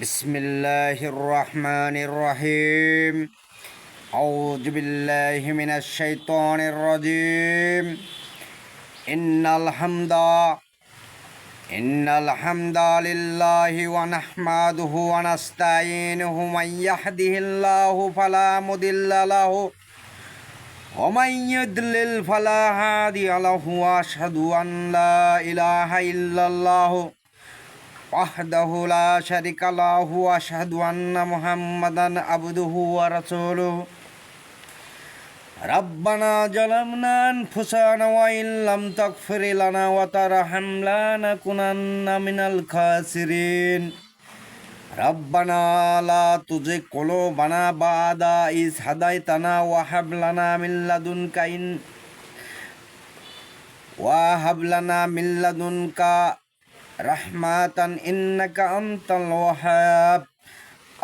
بسم الله الرحمن الرحيم أعوذ بالله من الشيطان الرجيم إن الحمد إن الحمد لله ونحمده ونستعينه من يهده الله فلا مضل له ومن يضلل فلا هادي له واشهد ان لا اله الا الله وحده لا شريك له واشهد ان محمدا عبده ورسوله ربنا ظلمنا انفسنا وان لم تغفر لنا وترحمنا لنكونن من الخاسرين ربنا لا تزغ قلوبنا بعد إذ هديتنا وهب لنا من لدنك إن وهب لنا من لدنك رحمة إنك أنت الوهاب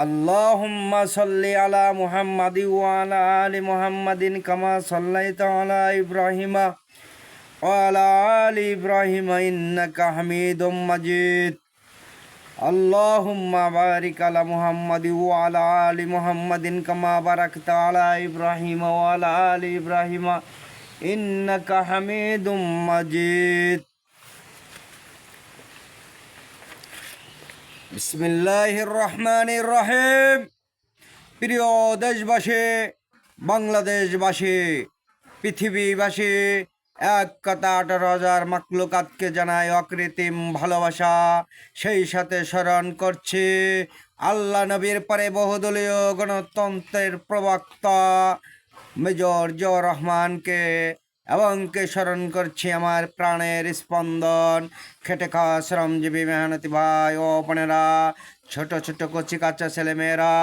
اللهم صل على محمد وعلى آل محمد كما صليت على إبراهيم وعلى آل إبراهيم إنك حميد مجيد اللهم بارك على محمد وعلى آل محمد كما باركت على إبراهيم وعلى آل إبراهيم إنك حميد مجيد বিসমিল্লাহির রহিম প্রিয় দেশবাসী, বাংলাদেশবাসী, পৃথিবীবাসী, এক কথা আঠারো হাজার মাকলুকাতকে জানায় অকৃত্রিম ভালোবাসা। সেই সাথে স্মরণ করছে আল্লা নবীর পরে বহুদলীয় গণতন্ত্রের প্রবক্তা মেজর জিয়াউর রহমানকে। এবং কে স্মরণ করছি আমার প্রাণের স্পন্দন। খেটে খাওয়া শ্রমজীবী মেহনতি ভাই ও বোনেরা, ছোট ছোট কচি কাচ্চা ছেলে মেয়েরা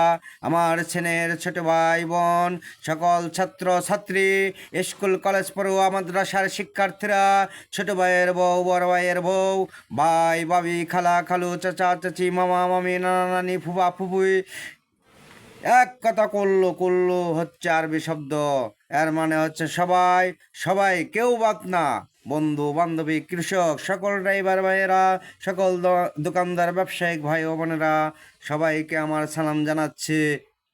আমার ছেলের ছোট ভাই বোন, সকল ছাত্র ছাত্রী স্কুল, কলেজ, পড়ুয়া, মাদ্রাসার শিক্ষার্থীরা, ছোট ভাইয়ের বউ, বড় ভাইয়ের বউ, ভাই, ভাবি, খালা, খালু, চাচা, চাচি, মামা, মামি, নানা, নানি ফুবা ফুবুই এক কথা করল করল হচ্ছে আরবি শব্দ। এর মানে হচ্ছে সবাই সবাই কেউ বাদ না। বন্ধু, বান্ধবী, কৃষক, সকল ড্রাইভার ভাইয়েরা, সকল দোকানদার, ব্যবসায়িক ভাই ও বোনেরা, সবাইকে আমার সালাম জানাচ্ছি।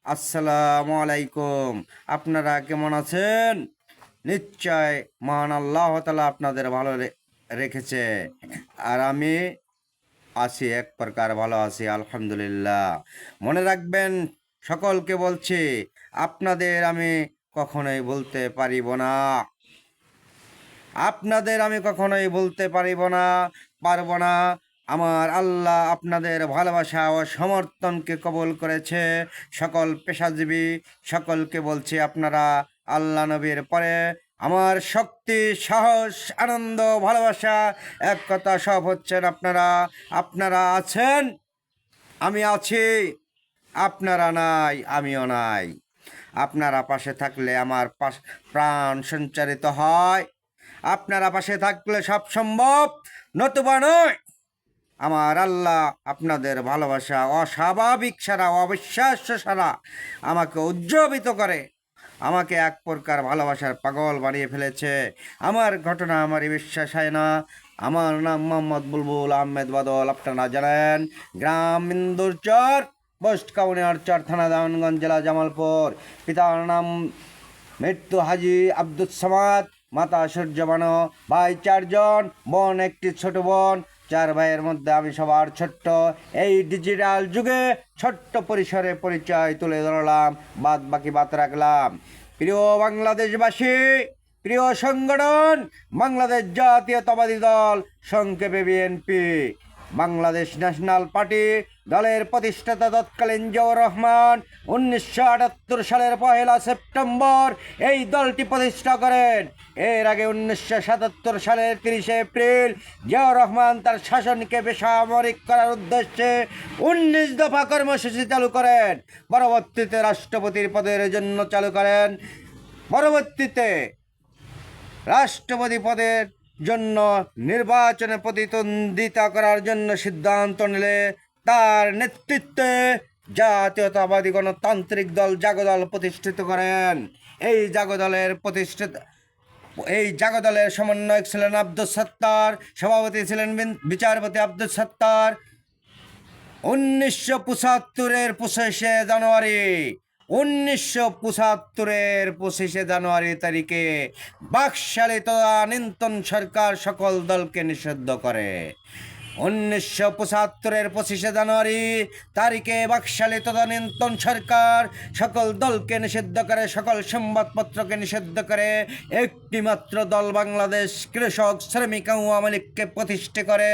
আসসালামু আলাইকুম। আপনারা কেমন আছেন? নিশ্চয় মহান আল্লাহ তালা আপনাদের ভালো রেখেছে। আর আমি আছি এক প্রকার ভালো আছি, আলহামদুলিল্লাহ। মনে রাখবেন সকলকে বলছি, আপনাদের আমি কখনোই বলতে পারিব না। আপনাদের আমি কখনোই বলতে পারিব না, পারব না। আমার আল্লাহ আপনাদের ভালোবাসা ও সমর্থনকে কবল করেছে। সকল পেশাজীবী সকলকে বলছি, আপনারা আল্লাহ নবীর পরে আমার শক্তি, সাহস, আনন্দ, ভালোবাসা, এক কথা সব হচ্ছেন আপনারা। আপনারা আছেন? আমি আছি। আপনারা নাই, আমিও নাই। আপনারা পাশে থাকলে আমার পাশ প্রাণ সঞ্চারিত হয়। আপনারা পাশে থাকলে সব সম্ভব, নতুবা নয়। আমার আল্লাহ আপনাদের ভালোবাসা অস্বাভাবিক সারা, অবিশ্বাস্য সারা আমাকে উজ্জীবিত করে। আমাকে এক প্রকার ভালোবাসার পাগল বানিয়ে ফেলেছে। আমার ঘটনা আমারই বিশ্বাস হয় না। আমার নাম মোহাম্মদ বুলবুল আহমেদ বাদল, আপনারা জানেন, গ্রাম ইন্দুরচর পোস্ট কাউনিয়ার চর থানা দামনগঞ্জ জেলা জামালপুর। পিতার নাম মৃত্যু হাজি আব্দুল সামাদ, মাতা সূর্যবানো। ভাই চারজন, বোন একটি ছোট বোন। চার ভাইয়ের মধ্যে আমি সবার ছোট্ট। এই ডিজিটাল যুগে ছোট্ট পরিসরে পরিচয় তুলে ধরলাম বাদ বাকি বাদ রাখলাম। প্রিয় বাংলাদেশবাসী, প্রিয় সংগঠন, বাংলাদেশ জাতীয়তাবাদী দল, সংক্ষেপে বিএনপি। বাংলাদেশ ন্যাশনাল পার্টি দলের প্রতিষ্ঠাতা তৎকালীন জিয়াউর রহমান উনিশশো আটাত্তর সালের পহেলা সেপ্টেম্বর এই দলটি প্রতিষ্ঠা করেন। এর আগে উনিশশো সাতাত্তর সালের তিরিশে এপ্রিল জিয়াউর রহমান তার শাসনকে বেসামরিক করার উদ্দেশ্যে উনিশ দফা কর্মসূচি চালু করেন। পরবর্তীতে রাষ্ট্রপতির পদের জন্য চালু করেন। পরবর্তীতে রাষ্ট্রপতি পদের জন্য নির্বাচনে প্রতিদ্বন্দ্বিতা করার জন্য সিদ্ধান্ত নিলে তার নেতৃত্বে জাতীয়তাবাদী গণতান্ত্রিক দল জাগদল প্রতিষ্ঠিত করেন। এই জাগদলের প্রতিষ্ঠিত এই জাগদলের সমন্বয়ক ছিলেন আব্দুল সত্তার, সভাপতি ছিলেন বিচারপতি আব্দুল সত্তার। উনিশশো পঁচাত্তরের পঁচিশে জানুয়ারি, উনিশশো পঁচাত্তরের পঁচিশে জানুয়ারি তারিখে বাকশালী তদানীন্তন সরকার সকল দলকে নিষিদ্ধ করে। উনিশশো পঁচাত্তরের পঁচিশে জানুয়ারি তারিখে বাকশালী তদানীন্তন সরকার সকল দলকে নিষিদ্ধ করে, সকল সংবাদপত্রকে নিষিদ্ধ করে একটিমাত্র দল বাংলাদেশ কৃষক, শ্রমিক আওয়ামী লীগকে প্রতিষ্ঠা করে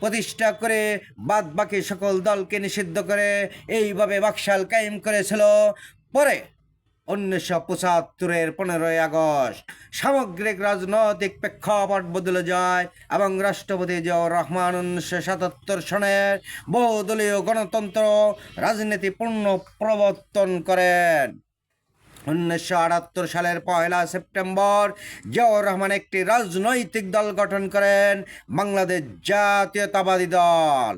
প্রতিষ্ঠা করে বাদ বাকি সকল দলকে নিষিদ্ধ করে, এইভাবে বাকশাল কায়েম করেছিল। পরে উনিশশো পঁচাত্তরের পনেরোই আগস্ট সামগ্রিক রাজনৈতিক প্রেক্ষাপট বদলে যায় এবং রাষ্ট্রপতি জিয়াউর রহমান উনিশশো সাতাত্তর সনের বহুদলীয় গণতন্ত্র, রাজনীতি পূর্ণ প্রবর্তন করেন। উনিশশো আটাত্তর সালের পয়লা সেপ্টেম্বর জিয়াউর রহমান একটি রাজনৈতিক দল গঠন করেন, বাংলাদেশ জাতীয়তাবাদী দল।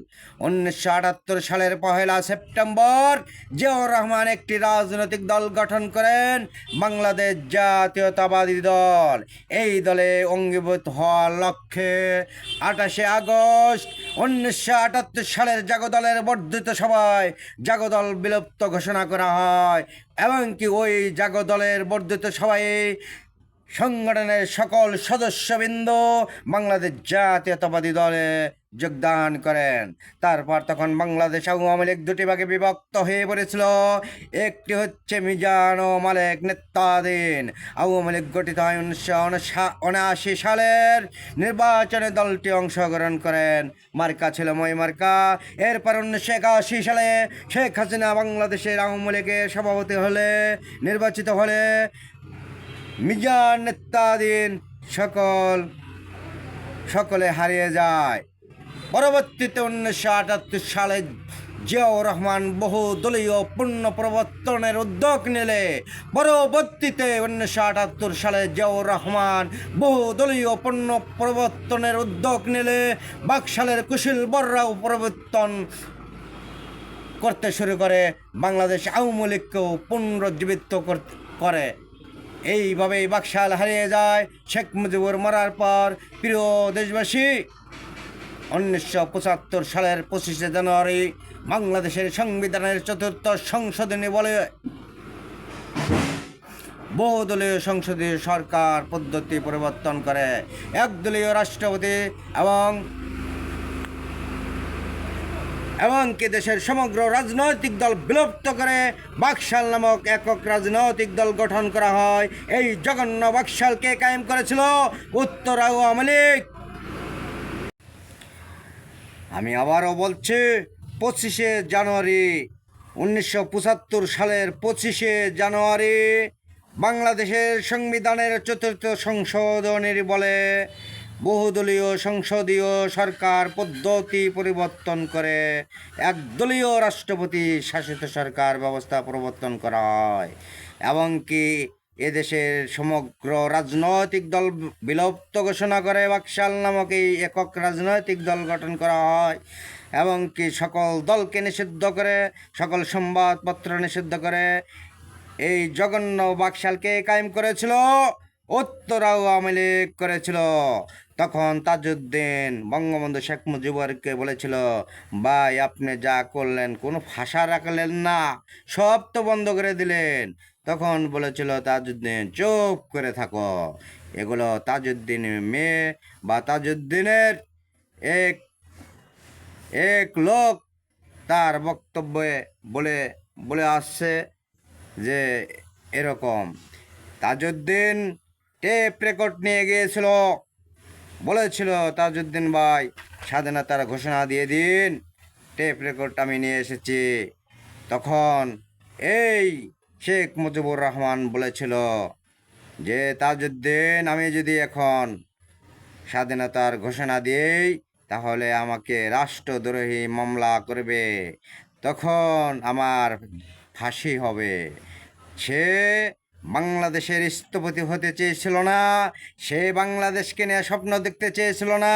উনিশশো আটাত্তর সালের পয়লা সেপ্টেম্বর জিয়াউর রহমান একটি রাজনৈতিক দল গঠন করেন, বাংলাদেশ জাতীয়তাবাদী দল। এই দলে অঙ্গীভূত হওয়ার লক্ষ্যে আঠাশে আগস্ট উনিশশো আটাত্তর সালের জাগদলের বর্ধিত সভায় জাগদল বিলুপ্ত ঘোষণা করা হয়। এমনকি ওই জাগদলের বর্ধিত সভায় সংগঠনের সকল সদস্যবৃন্দ বাংলাদেশ জাতীয়তাবাদী দলে যোগদান করেন। তারপর তখন বাংলাদেশ আওয়ামী লীগ দুটি ভাগে বিভক্ত হয়ে পড়েছিল। একটি হচ্ছে মিজান ও মালেক নেতাধীন আওয়ামী লীগ গঠিত হয় উনিশশো উনআশি সালের নির্বাচনে দলটি অংশগ্রহণ করেন। মার্কা ছিল মই মার্কা এরপর উনিশশো একাশি সালে শেখ হাসিনা বাংলাদেশের আওয়ামী লীগের সভাপতি হলে, নির্বাচিত হলে মিজান নেতাধীন সকল, সকলে হারিয়ে যায়। পরবর্তীতে উনিশশো আটাত্তর সালে জিয়াউর রহমান বহু দলীয় পূর্ণ প্রবর্তনের উদ্যোগ নিলে, পরবর্তীতে উনিশশো আটাত্তর সালে জিয়াউর রহমান বহু দলীয় পূর্ণ প্রবর্তনের উদ্যোগ নিলে, বাকশালের কুশীল বর্রাও প্রবর্তন করতে শুরু করে। বাংলাদেশ আওয়ামী লীগকেও পুনরুজ্জীবিত করে। এইভাবেই বাকশাল হারিয়ে যায় শেখ মুজিবুর মরার পর। প্রিয় দেশবাসী, উনিশশো পঁচাত্তর সালের পঁচিশে জানুয়ারি বাংলাদেশের সংবিধানের চতুর্থ সংশোধনী বলে বহুদলীয় সংসদীয় সরকার পদ্ধতি পরিবর্তন করে। একদলীয় রাষ্ট্রপতি এবং এমনকি দেশের সমগ্র রাজনৈতিক দল বিলুপ্ত করে বাকশাল নামক একক রাজনৈতিক দল গঠন করা হয়। এই জঘন্য বাকশালকে কায়েম করেছিল উত্তর আওয়ামী লীগ। আমি আবারও বলছি, পঁচিশে জানুয়ারি উনিশশো পঁচাত্তর সালের পঁচিশে জানুয়ারি বাংলাদেশের সংবিধানের চতুর্থ সংশোধনীর বলে বহুদলীয় সংসদীয় সরকার পদ্ধতি পরিবর্তন করে একদলীয় রাষ্ট্রপতি শাসিত সরকার ব্যবস্থা প্রবর্তন করা হয়। এমনকি এদেশের সমগ্র রাজনৈতিক দল বিলুপ্ত ঘোষণা করে বাকশাল নামক এই একক রাজনৈতিক দল গঠন করা হয়। এবং কি সকল দলকে নিষিদ্ধ করে, সকল সংবাদপত্র নিষিদ্ধ করে এই জঘন্য বাকশালকে কায়েম করেছিল, উত্তরাও আওয়ামী লীগ করেছিল। তখন তাজউদ্দিন বঙ্গবন্ধু শেখ মুজিবুরকে বলেছিল, ভাই, আপনি যা করলেন, কোনো ভাষা রাখলেন না, সব তো বন্ধ করে দিলেন। তখন বলেছিল তাজউদ্দিন, চুপ করে থাকো। এগুলো তাজউদ্দিনের মেয়ে বা তাজউদ্দিনের এক এক লোক তার বক্তব্যে বলে বলে আসছে যে এরকম। তাজউদ্দিন টেপ রেকর্ড নিয়ে গিয়েছিল। বলেছিল তাজউদ্দিন ভাই স্বাধীনতার ঘোষণা দিয়ে দিন। টেপ রেকর্ড আমি নিয়ে এসেছি। তখন এই শেখ মুজিবুর রহমান বলেছিল যে, তাজউদ্দিন, আমি যদি এখন স্বাধীনতার ঘোষণা দিই, তাহলে আমাকে রাষ্ট্রদ্রোহী মামলা করবে। তখন আমার ফাঁসি হবে। সে বাংলাদেশের স্থপতি হতে চেয়েছিল না, সে বাংলাদেশকে নিয়ে স্বপ্ন দেখতে চেয়েছিল না,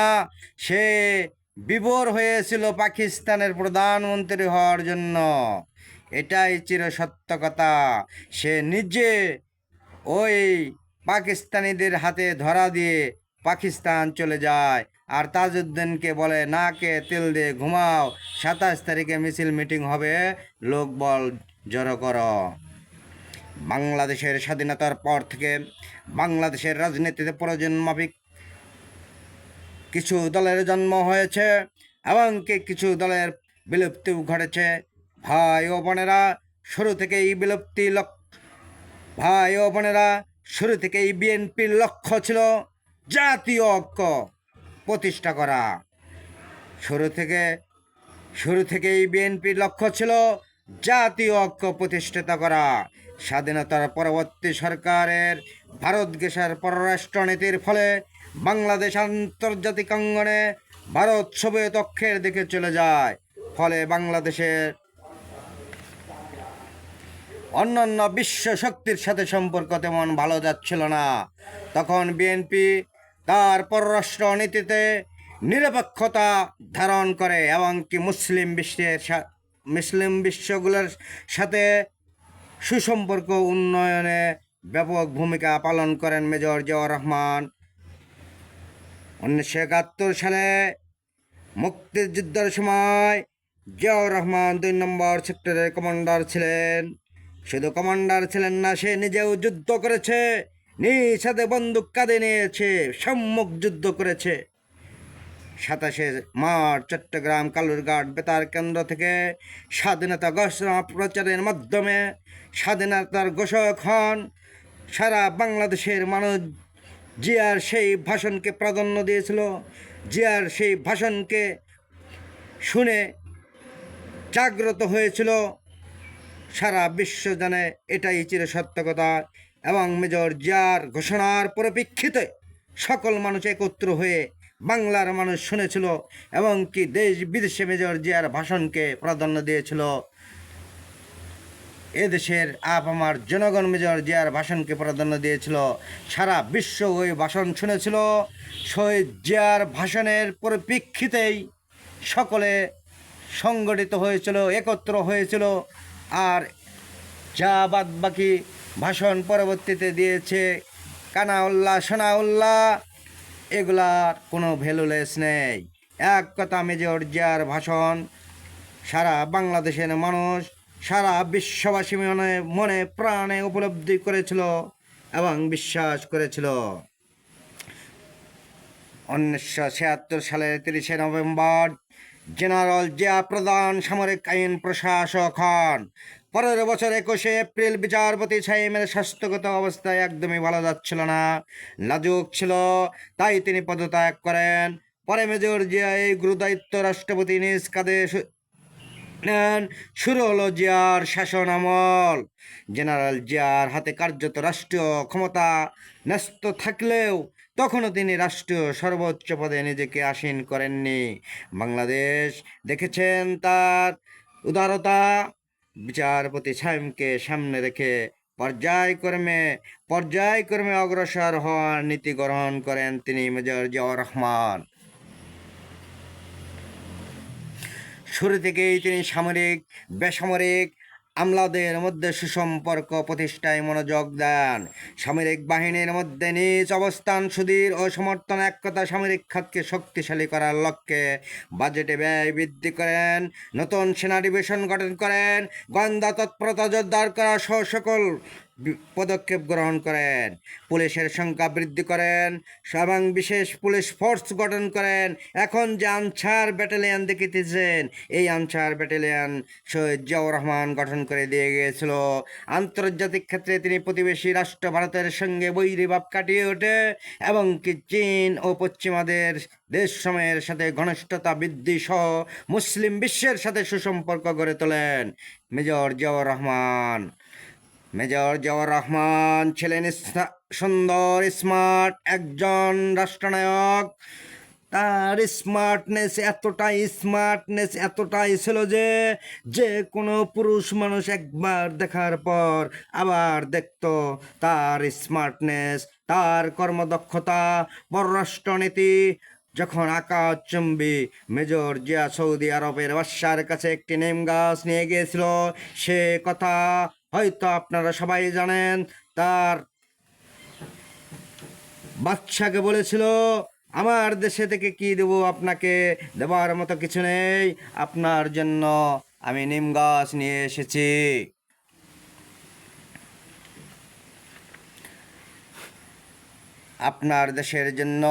সে বিভোর হয়েছিল পাকিস্তানের প্রধানমন্ত্রী হওয়ার জন্য। এটাই চির সত্য কথা, সে নিজে ওই পাকিস্তানিদের হাতে ধরা দিয়ে পাকিস্তান চলে যায়। আর তাজউদ্দিনকে বলে, নাকে তেল দিয়ে ঘুমাও, সাতাশ তারিখে মিছিল মিটিং হবে, লোকবল জড়ো করো। বাংলাদেশের স্বাধীনতার পর থেকে বাংলাদেশের রাজনীতিতে প্রয়োজন মাফিক। কিছু দলের জন্ম হয়েছে এবং কি কিছু দলের বিলুপ্তিও ঘটেছে। ভাই ও বোনেরা, শুরু থেকেই বিলুপ্তি লক্ষ ভাই ও বোনেরা, শুরু থেকেই বিএনপির লক্ষ্য ছিল জাতীয় ঐক্য প্রতিষ্ঠা করা। শুরু থেকে শুরু থেকেই বিএনপির লক্ষ্য ছিল জাতীয় ঐক্য প্রতিষ্ঠিত করা। স্বাধীনতার পরবর্তী সরকারের ভারত গেসার পররাষ্ট্রনীতির ফলে বাংলাদেশ আন্তর্জাতিক অঙ্গনে ভারত সোভিয়েত অক্ষের দিকে চলে যায়। ফলে বাংলাদেশের অন্যান্য বিশ্ব শক্তির সাথে সম্পর্ক তেমন ভালো যাচ্ছিল না। তখন বিএনপি তার পররাষ্ট্র নীতিতে নিরপেক্ষতা ধারণ করে এবং কি মুসলিম বিশ্বের মুসলিম বিশ্বগুলোর সাথে সুসম্পর্ক উন্নয়নে ব্যাপক ভূমিকা পালন করেন মেজর জিয়াউর রহমান। উনিশশো একাত্তর সালে মুক্তিযুদ্ধের সময় জিয়াউর রহমান দুই নম্বর সেক্টরের কমান্ডার ছিলেন। শুধু কমান্ডার ছিলেন না, সে নিজেও যুদ্ধ করেছে নিজ সাথে বন্দুক কাঁধে নিয়েছে, সম্মুখ যুদ্ধ করেছে। সাতাশে মার্চ, চট্টগ্রাম, কালুরঘাট, বেতার কেন্দ্র থেকে স্বাধীনতা ঘোষণা প্রচারের মাধ্যমে স্বাধীনতার ঘোষক হন সারা বাংলাদেশের মানুষ। জিয়ার সেই ভাষণকে প্রাধান্য দিয়েছিল। জিয়ার সেই ভাষণকে শুনে জাগ্রত হয়েছিল। সারা বিশ্ব জানে এটাই চির সত্য কথা এবং মেজর জিয়ার ঘোষণার পরিপ্রেক্ষিতে সকল মানুষ একত্র হয়ে বাংলার মানুষ শুনেছিল এবং কি দেশ বিদেশে মেজর জিয়ার ভাষণকে প্রাধান্য দিয়েছিল। এদেশের আপ আমার জনগণ মেজর জিয়ার ভাষণকে প্রাধান্য দিয়েছিল। সারা বিশ্ব ওই ভাষণ শুনেছিল। শহীদ জিয়ার ভাষণের পরিপ্রেক্ষিতেই সকলে সংগঠিত হয়েছিল, একত্র হয়েছিল। আর যা বাদ বাকি ভাষণ পরবর্তীতে দিয়েছে কানাউল্লাহ, সোনাউল্লাহ এগুলার কোনো ভ্যালুলেস নেই। এক কথা মেজর জিয়ার ভাষণ, সারা বাংলাদেশের মানুষ সারা বিশ্ববাসী মনে মনে প্রাণে উপলব্ধি করেছিল এবং বিশ্বাস করেছিল। উনিশশো ছিয়াত্তর সালের তিরিশে নভেম্বর, জেনারেল জিয়া প্রধান সামরিক আইন প্রশাসক হন। পরের বছর একুশে এপ্রিল বিচারপতি সাইমের স্বাস্থ্যগত অবস্থায় একদমই ভালো যাচ্ছিল না। লাজুক ছিল, তাই তিনি পদত্যাগ করেন। পরে মেজর জিয়া এই গুরুদায়িত্ব রাষ্ট্রপতি নিজ কাঁধে নেন। শুরু হলো জিয়ার শাসন আমল। জেনারেল জিয়ার হাতে কার্যত রাষ্ট্রীয় ক্ষমতা ন্যস্ত থাকলেও তখনও তিনি রাষ্ট্রীয় সর্বোচ্চ পদে নিজেকে আসীন করেননি। বাংলাদেশ দেখেছেন তার উদারতা। বিচারপতি সাইমকে সামনে রেখে পর্যায়ক্রমে পর্যায়ক্রমে অগ্রসর হওয়ার নীতি গ্রহণ করেন তিনি মেজর জিয়াউর রহমান। শুরু থেকেই তিনি সামরিক, বেসামরিক আমলাদের মধ্যে সুসম্পর্ক, প্রতিষ্ঠায় মনোযোগ দেন। সামরিক বাহিনীর মধ্যে নিজ অবস্থান, সুদীর ও সমর্থন, একতা, সামরিক খাতকে শক্তিশালী করার লক্ষ্যে বাজেটে ব্যয় বৃদ্ধি করেন। নতুন সেনা ডিভিশন গঠন করেন। গোয়েন্দা তৎপরতা জোরদার করা সহ সকল পদক্ষেপ গ্রহণ করেন। পুলিশের সংখ্যা বৃদ্ধি করেন এবং বিশেষ পুলিশ ফোর্স গঠন করেন। এখন যে আনসার ব্যাটালিয়ান দেখিতেছেন, এই আনসার ব্যাটালিয়ান শহীদ জিয়াউর রহমান গঠন করে দিয়ে গিয়েছিল। আন্তর্জাতিক ক্ষেত্রে তিনি প্রতিবেশী রাষ্ট্র ভারতের সঙ্গে বৈরিভাব কাটিয়ে ওঠে এবং কি চীন ও পশ্চিমাদের দেশ সময়ের সাথে ঘনিষ্ঠতা বৃদ্ধি সহ মুসলিম বিশ্বের সাথে সুসম্পর্ক গড়ে তোলেন। মেজর জিয়াউর রহমান মেজর জিয়াউর রহমান ছিলেন সুন্দর স্মার্ট একজন রাষ্ট্রনায়ক। তার স্মার্টনেস এতটাই স্মার্টনেস এতটাই ছিল যে যে কোনো পুরুষ মানুষ একবার দেখার পর আবার দেখতো তার স্মার্টনেস তার কর্মদক্ষতা, পররাষ্ট্রনীতি। যখন আকাশচুম্বী মেজর জিয়া সৌদি আরবের বাদশার কাছে একটি নিম গাছ নিয়ে গিয়েছিল, সে কথা হয়তো আপনারা সবাই জানেন, তার বাদশাকে বলেছিল, আমার দেশে থেকে কি দেবো আপনাকে? দেওয়ার মতো কিছু নেই। আপনার জন্য আমি নিম গাছ নিয়ে এসেছি। আপনার দেশের জন্য